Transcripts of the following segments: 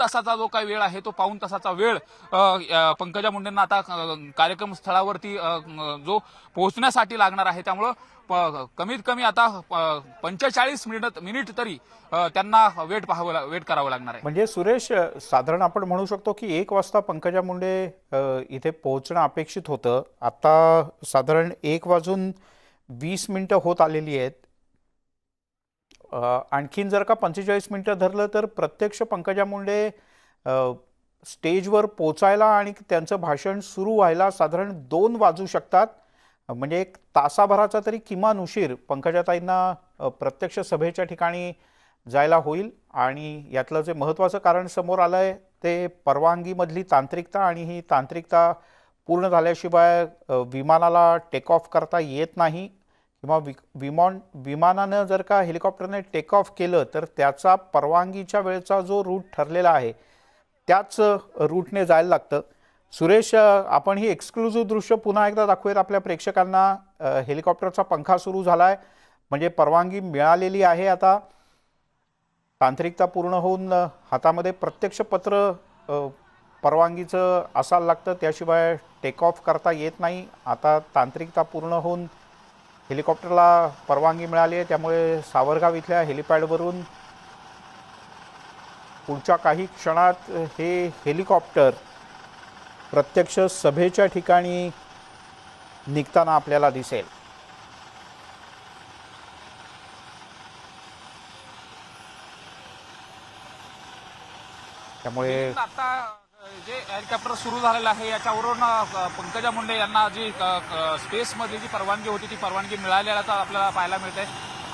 तासाचा जो काही वेळ आहे तो पाऊन तासाचा वेळ पंकजा मुंडेंना आता कार्यक्रम स्थळावरती जो पोहोचण्यासाठी लागणार आहे त्यामुळं प- कमीत कमी आता पंचेचाळीस मिनिट मिनिट तरी त्यांना वेट पाहावं वेट करावं लागणार आहे. म्हणजे सुरेश साधारण आपण म्हणू शकतो की एक वाजता पंकजा मुंडे इथे पोहोचणं अपेक्षित होतं. आता साधारण एक वाजून वीस मिनिटं होत आलेली आहेत. आणखीन जर का पंचेचाळीस मिनटं धरलं तर प्रत्यक्ष पंकजा मुंडे स्टेजवर पोचायला आणि त्यांचं भाषण सुरू व्हायला साधारण दोन वाजू शकतात. म्हणजे एक तासाभराचा तरी किमान उशीर पंकजाताईंना प्रत्यक्ष सभेच्या ठिकाणी जायला होईल. आणि यातलं जे महत्त्वाचं कारण समोर आलं आहे ते परवानगीमधली तांत्रिकता आणि ही तांत्रिकता पूर्ण झाल्याशिवाय विमानाला टेक ऑफ करता येत नाही. किंवा वि विमान विमानानं जर का हेलिकॉप्टरने टेक ऑफ केलं तर त्याचा परवानगीच्या वेळेचा जो रूट ठरलेला आहे त्याच रूटने जायला लागतं. सुरेश आपण ही एक्सक्लुझिव्ह दृश्य पुन्हा एकदा दाखवूयात आपल्या प्रेक्षकांना. हेलिकॉप्टरचा पंखा सुरू झाला आहे म्हणजे परवानगी मिळालेली आहे आता. तांत्रिकता पूर्ण होऊन हातामध्ये प्रत्यक्ष पत्र परवानगीचं असायला लागतं. त्याशिवाय टेक ऑफ करता येत नाही. आता तांत्रिकता पूर्ण होऊन हेलिकॉप्टरला परवानगी मिळाली आहे त्यामुळे सावरगाव इथल्या हेलिपॅडवरून पुढच्या काही क्षणात हे हेलिकॉप्टर प्रत्यक्ष सभेच्या ठिकाणी निघताना आपल्याला दिसेल. त्यामुळे आता जे हेलिकॉप्टर सुरू झालेलं आहे याच्यावरून पंकजा मुंडे यांना जी स्पेसमध्ये जी परवानगी होती ती परवानगी मिळालेल्याचा आपल्याला पाहायला मिळते.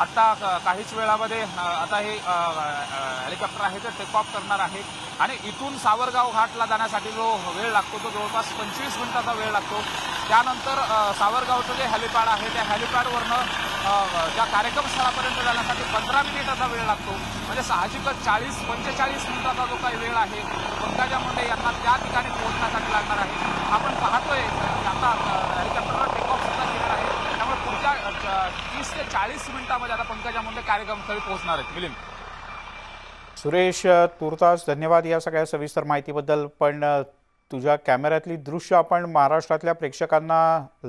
आत्ता काहीच वेळामध्ये आता हे हेलिकॉप्टर आहे ते टेक ऑफ करणार आहे. आणि इथून सावरगाव घाटला जाण्यासाठी जो वेळ लागतो तो जवळपास पंचवीस मिनिटाचा वेळ लागतो. त्यानंतर सावरगावचं जे हेलिपॅड आहे त्या हेलिपॅडवरनं त्या कार्यक्रम स्थळापर्यंत जाण्यासाठी पंधरा मिनिटाचा वेळ लागतो. म्हणजे साहजिकच चाळीस पंचेचाळीस मिनिटाचा जो काही वेळ आहे पंकजा मुंडे यांना त्या ठिकाणी पोहोचण्यासाठी लागणार आहे. आपण पाहतोय की आता हेलिकॉप्टरला टेकऑफ सुद्धा केलेला आहे. त्यामुळे पुढच्या तीस ते चाळीस मिनिटामध्ये आता पंकजा मुंडे कार्यक्रमस्थळी पोहोचणार आहेत. मिलिंद. सुरेश तुर्तास धन्यवाद या सगळ्या सविस्तर माहितीबद्दल. पण तुझ्या कॅमेऱ्यातली दृश्य आपण महाराष्ट्रातल्या प्रेक्षकांना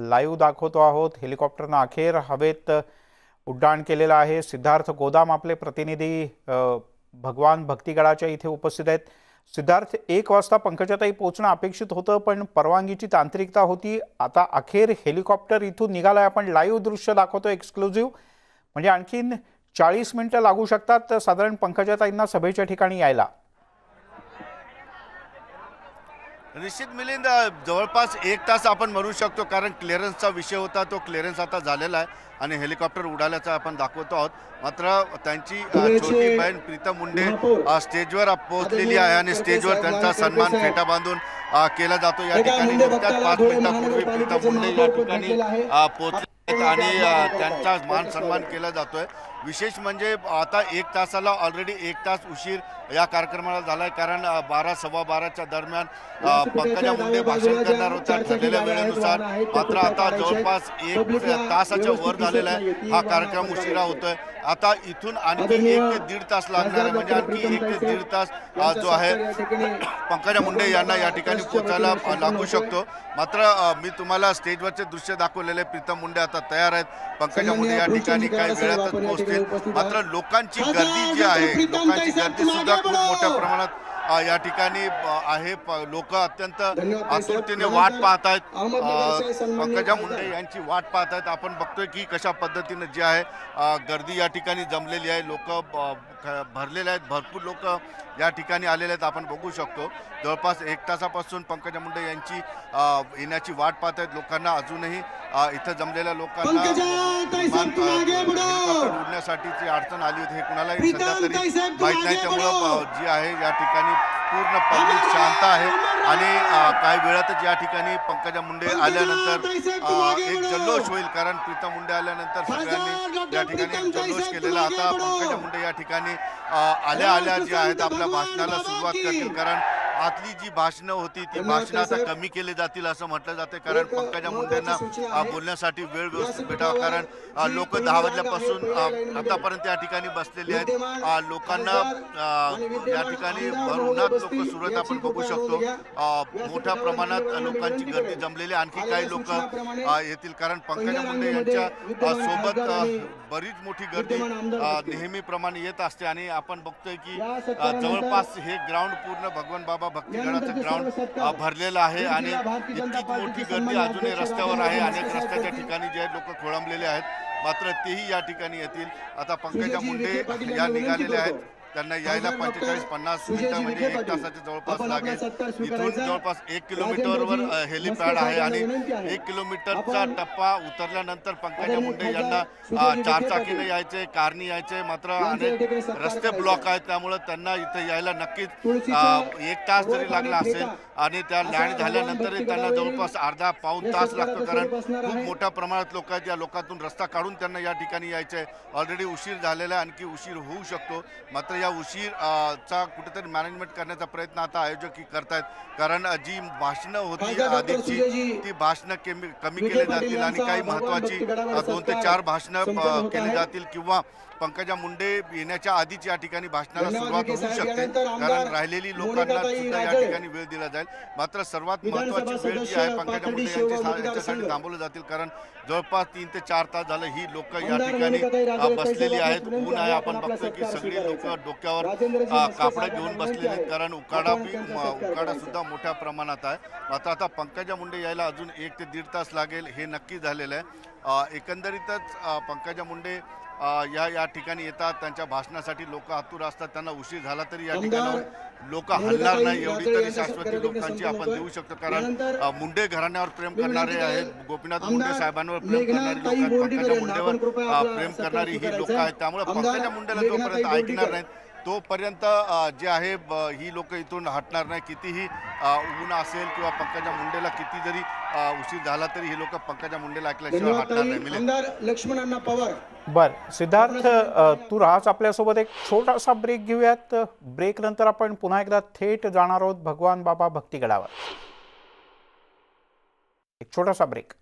लाईव्ह दाखवतो आहोत. हेलिकॉप्टरनं अखेर हवेत उड्डाण केलेलं आहे. सिद्धार्थ गोदाम आपले प्रतिनिधी भगवान भक्तिगडाच्या इथे उपस्थित आहेत. सिद्धार्थ एक वाजता पंकजाताई पोहोचणं अपेक्षित होतं पण परवानगीची तांत्रिकता होती. आता अखेर हेलिकॉप्टर इथून निघालाय. आपण लाईव्ह दृश्य दाखवतो एक्सक्लुझिव्ह म्हणजे आणखीन चाळीस मिनिटं लागू शकतात तर साधारण पंकजाताईंना सभेच्या ठिकाणी यायला. निश्चित मिलिंद जवळपास एक तास आपण म्हणू शकतो कारण क्लिअरन्सचा विषय होता तो क्लिअरन्स आता झालेला आहे आणि हेलिकॉप्टर उडाल्याचं आपण दाखवतो आहोत. मात्र त्यांची छोटी बहीण प्रीतम मुंडे स्टेजवर पोहोचलेली आहे आणि स्टेजवर त्यांचा सन्मान फेटा बांधून केला जातो. या ठिकाणी नुकत्याच पाच मिनिटापूर्वी प्रीतम मुंडे या ठिकाणी पोहोचले आणि त्यांचा मान सन्मान केला जातोय. विशेष म्हणजे आता एक तासाला ऑलरेडी एक तास उशीर या कार्यक्रमाला झालाय. कारण बारा सव्वा बाराच्या दरम्यान पंकजा मुंडे भाषण करणार होत्या ठरलेल्या वेळेनुसार. मात्र आता जवळपास एक तासाच्या वर झालेला आहे हा कार्यक्रम उशिरा होतोय. आता इथून आणखी एक ते दीड तास लागणार आहे. म्हणजे आणखी एक ते दीड तास जो आहे पंकजा मुंडे यांना या ठिकाणी पोहोचायला अ, लागू शकतो. मात्र मी तुम्हाला स्टेजवरचे दृश्य दाखवलेले प्रीतम मुंडे आता तयार आहेत. पंकजा मुंडे या ठिकाणी काही वेळातच पोहोचतील. मात्र लोकांची गर्दी जी आहे लोकांची गर्दी सुद्धा खूप मोठ्या प्रमाणात या ठिकाणी आहे. लोक अत्यंत आतुरतेने वाट पाहत आहेत पंकजा मुंडे यांची वाट पाहत आहेत आपण बघतोय की कशा पद्धतीनं जी आहे गर्दी या ठिकाणी जमलेली आहे. लोक भरलेले आहेत. भरपूर लोक या ठिकाणी आलेले आहेत. आपण बघू शकतो. जवळपास एक तासापासून पंकजा मुंडे यांची येण्याची वाट पाहत आहेत लोकांना अजूनही इथं जमलेल्या लोकांना उडण्यासाठीची अडचण आली होती. हे कुणालाही सध्या तरी माहीत नाही. त्यामुळं जी आहे या ठिकाणी पूर्ण पब्लिक शांत आहे. आणि काही वेळातच या ठिकाणी पंकजा मुंडे आल्यानंतर एक जल्लोष होईल कारण प्रीतम मुंडे आल्यानंतर सगळ्यांनी या ठिकाणी एक जल्लोष केलेला आता पंकजा मुंडे या ठिकाणी आल्या आल्या जे आहेत आपल्या भाषणाला सुरुवात करतील. कारण आतली जी भाषणं होती ती भाषणं आता कमी केली जातील असं म्हटलं जाते कारण पंकजा मुंडेंना बोलण्यासाठी वेळ व्यवस्थित भेटावा कारण लोक दहा वाजल्यापासून आतापर्यंत या ठिकाणी बसलेले आहेत. लोकांना या ठिकाणी उन्हात लोक सुरू आहेत आपण बघू शकतो. मोठ्या प्रमाणात लोकांची गर्दी जमलेली. आणखी काही लोक येतील कारण पंकजा मुंडे यांच्या सोबत बरीच मोठी गर्दी नेहमीप्रमाणे येत असते. आणि आपण बघतोय की जवळपास हे ग्राउंड पूर्ण भगवान बाबा भक्तीगडाचं ग्राउंड भरलेलं आहे आणि इतकी मोठी गर्दी अजूनही रस्त्यावर आहे. अनेक रस्त्याच्या ठिकाणी जे लोक खोळंबलेले आहेत मात्र तेही या ठिकाणी येतील. आता पंकजा मुंडे या निघालेल्या आहेत. त्यांना यायला पंचेचाळीस पन्नास मिनिटं म्हणजे एक तासाच्या जवळपास लागेल. इथून जवळपास एक किलोमीटरवर हेलिपॅड आहे आणि एक किलोमीटरचा टप्पा उतरल्यानंतर पंकजा मुंडे यांना चारचाकीने यायचे कारनी यायचे मात्र अनेक रस्ते ब्लॉक आहेत. त्यामुळे त्यांना इथे यायला नक्कीच एक तास जरी लागला असेल आणि त्या लँड झाल्यानंतर त्यांना जवळपास अर्धा पाऊन तास लागतो कारण खूप मोठ्या प्रमाणात लोक आहेत या लोकांतून रस्ता काढून त्यांना या ठिकाणी यायचं. आहे ऑलरेडी उशीर झालेला आहे आणखी उशीर होऊ शकतो. मात्र या उशीर चा कुठेतरी मॅनेजमेंट करण्याचा प्रयत्न आता आयोजक करतायत. कारण जी भाषणं होती आधीची ती भाषणं कमी कमी केली जातील आणि काही महत्वाची अ, दोन ते चार भाषणं केली जातील किंवा पंकजा मुंडे येण्याच्या आधीच या ठिकाणी भाषणाला सुरुवात होऊ शकते. कारण राहिलेली लोकांना सुद्धा या ठिकाणी वेळ दिला जाईल. मात्र सर्वात महत्वाची वेळ जी आहे पंकजा मुंडे यांची यांच्यासाठी थांबवलं जातील. कारण जवळपास तीन ते चार तास झालं ही लोक या ठिकाणी बसलेली आहेत. ऊन आहे. आपण बघतोय की सगळी लोक डोक्यावर कापडं घेऊन बसलेली आहेत. कारण उकाडा उकाडा सुद्धा मोठ्या प्रमाणात आहे. मात्र आता पंकजा मुंडे यायला अजून एक ते दीड तास लागेल. हे नक्की झालेलं आहे. एकंदरीतच पंकजा मुंडे या या ठिकाणी येतात त्यांच्या भाषणासाठी लोक आतुर असतात त्यांना उशीर झाला तरी या ठिकाणावर लोक हलणार नाही एवढी तरी शाश्वती लोकांची आपण देऊ शकतो कारण मुंडे घराण्यावर प्रेम करणारे आहेत गोपीनाथ मुंडे साहेबांवर प्रेम करणारी लोक आहेत पंकजा मुंडेवर प्रेम करणारी ही लोक आहेत त्यामुळे पंकजा मुंडेला जोपर्यंत ऐकणार नाहीत तोपर्यंत जे आहे ब- ही लोक इथून हटणार नाही. कितीही ऊन असेल किंवा पंकजा मुंडेला किती जरी उशीर झाला तरी ही लोक पंकजा मुंडेला ऐकल्याशिवाय हटणार नाही. ताई मिळेल आमदार लक्ष्मण अण्णा पवार. बर सिद्धार्थ तू राहच आपल्यासोबत. एक छोटासा ब्रेक घेऊयात. ब्रेक नंतर आपण पुन्हा एकदा थेट जाणार आहोत भगवान बाबा भक्तिगडावर. एक छोटासा ब्रेक